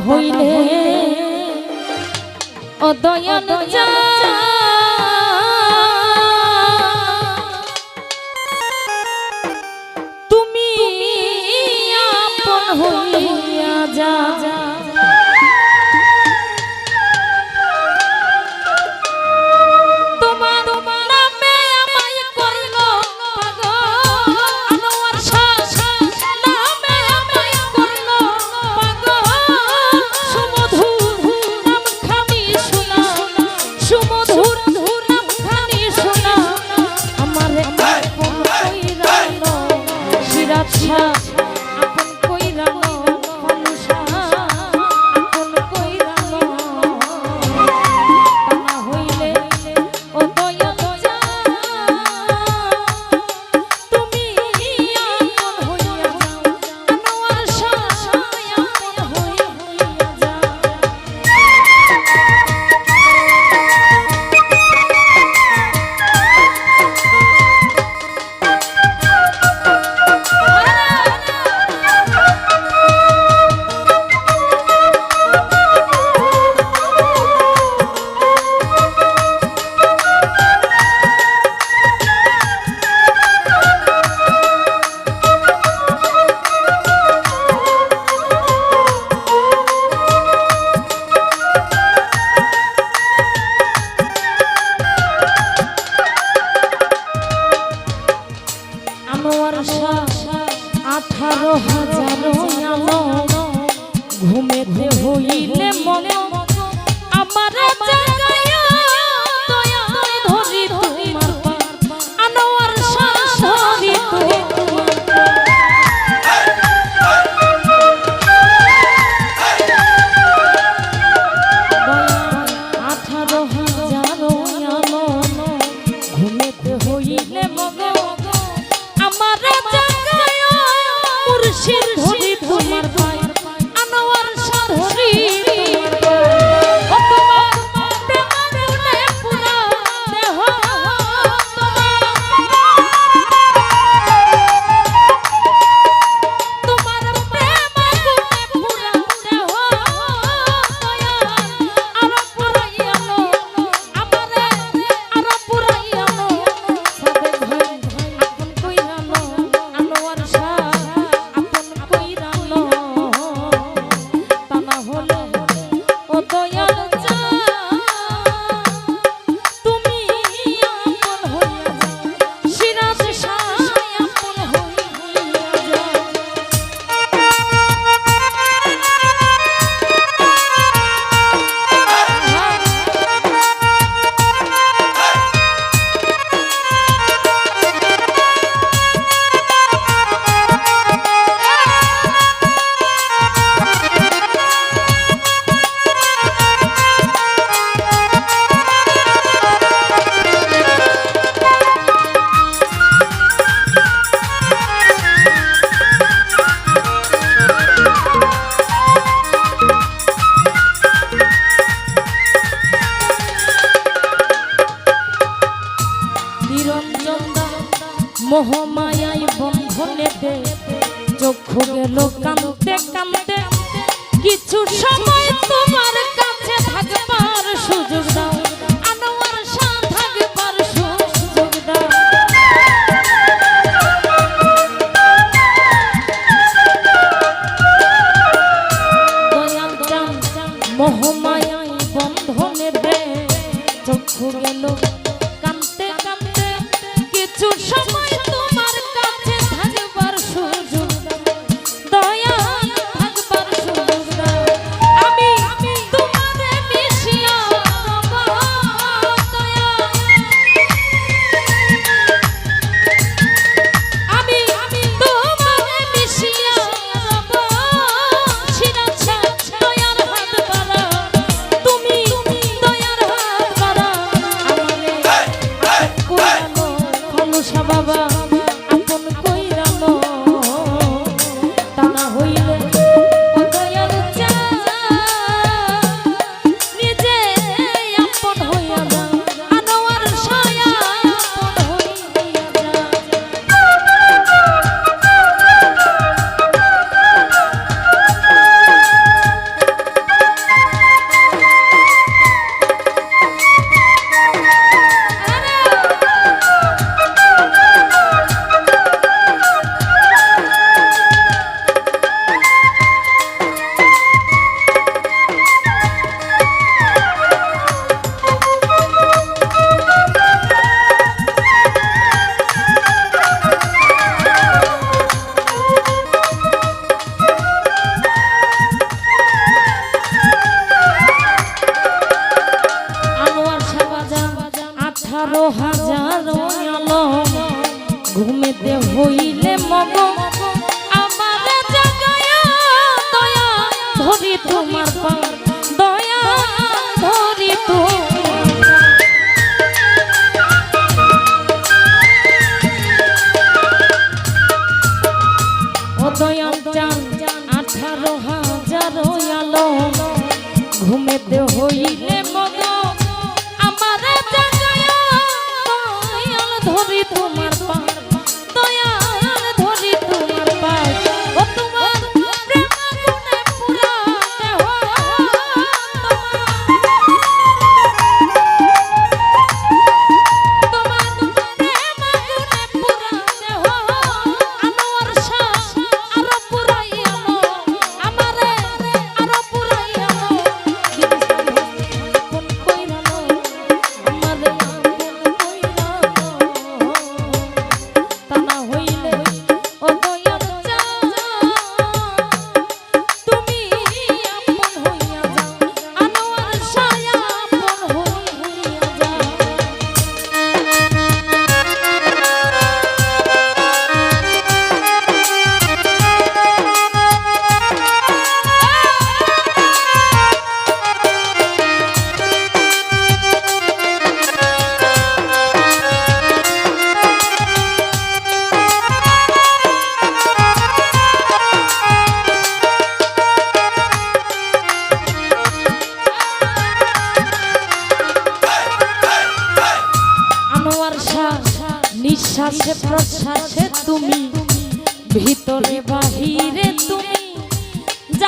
হইলে অদয়ন দয়াল 七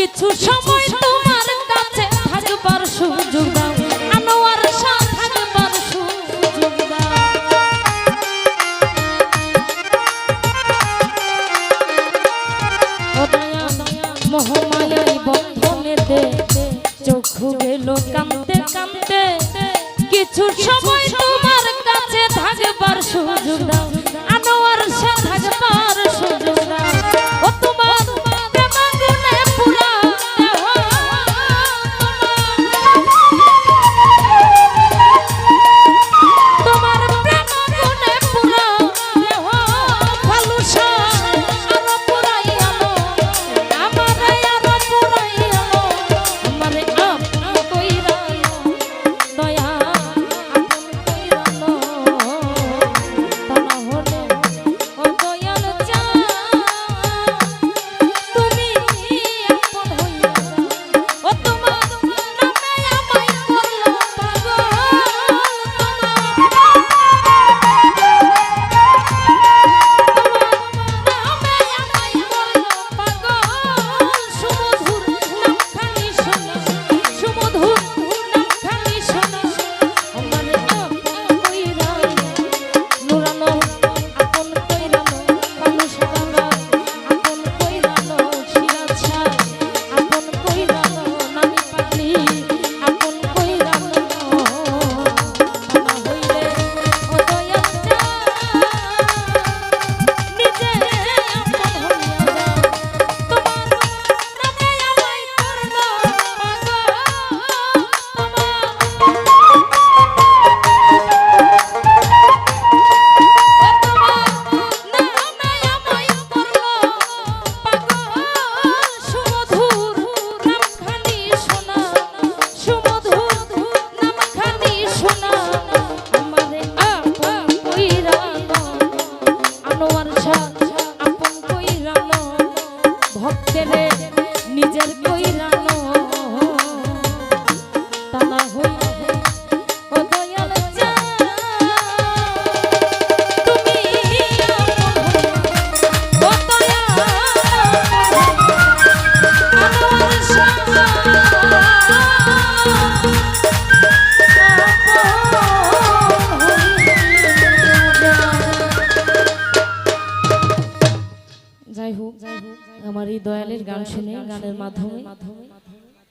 কিছু সময় তোমার কাছে থাকবার সুযোগ দাও। আনোয়ার শাহ থাকবার সুযোগ দাও। মোহমায়াই বন্ধনেতে চক্ষু গেল কাঁদতে কাঁদতে কিছু সময় তোমার কাছে থাকবার সুযোগ দাও।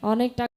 অনেক টাকা